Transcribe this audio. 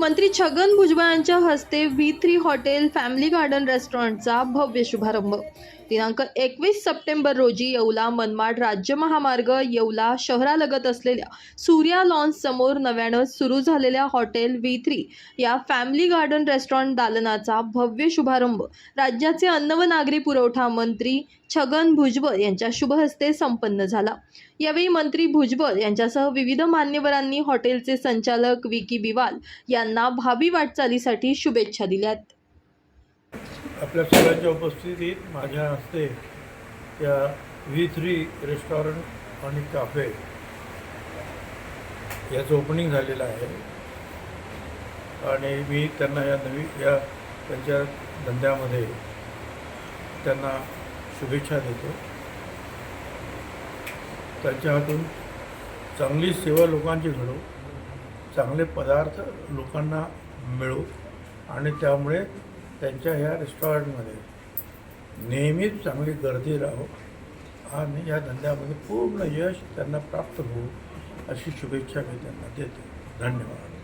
मंत्री छगन भुजबळांच्या हस्ते V three hotel family garden रेस्टॉरंटचा भव्य शुभारंभ. दिनांक एकवीस सप्टेंबर रोजी येवला मनमाड राज्य महामार्ग येवला शहरालगत असलेल्या सूर्या लॉन्स समोर नव्यानं सुरू झालेल्या हॉटेल व्ही थ्री या फॅमिली गार्डन रेस्टॉरंट दालनाचा भव्य शुभारंभ. राज्याचे अन्न व नागरी पुरवठा मंत्री छगन भुजबळ यांच्या शुभहस्ते संपन्न झाला. यावेळी मंत्री भुजबळ यांच्यासह विविध मान्यवरांनी हॉटेलचे संचालक विकी बिवाल यांना भावी वाटचालीसाठी शुभेच्छा दिल्यात. आपल्या सगळ्यांच्या उपस्थितीत माझ्या हस्ते या व्ही थ्री रेस्टॉरंट आणि काफे याचं ओपनिंग झालेलं आहे. आणि मी त्यांना या नवी या त्यांच्या धंद्यामध्ये त्यांना शुभेच्छा देतो. त्यांच्या हातून चांगली सेवा लोकांची घडो चांगले पदार्थ लोकांना मिळो आणि त्यामुळे त्यांच्या ह्या रेस्टॉरंटमध्ये नेहमीच चांगली गर्दी राहो आणि या धंद्यामध्ये पूर्ण यश त्यांना प्राप्त होऊ अशी शुभेच्छा मी त्यांना देतो. धन्यवाद.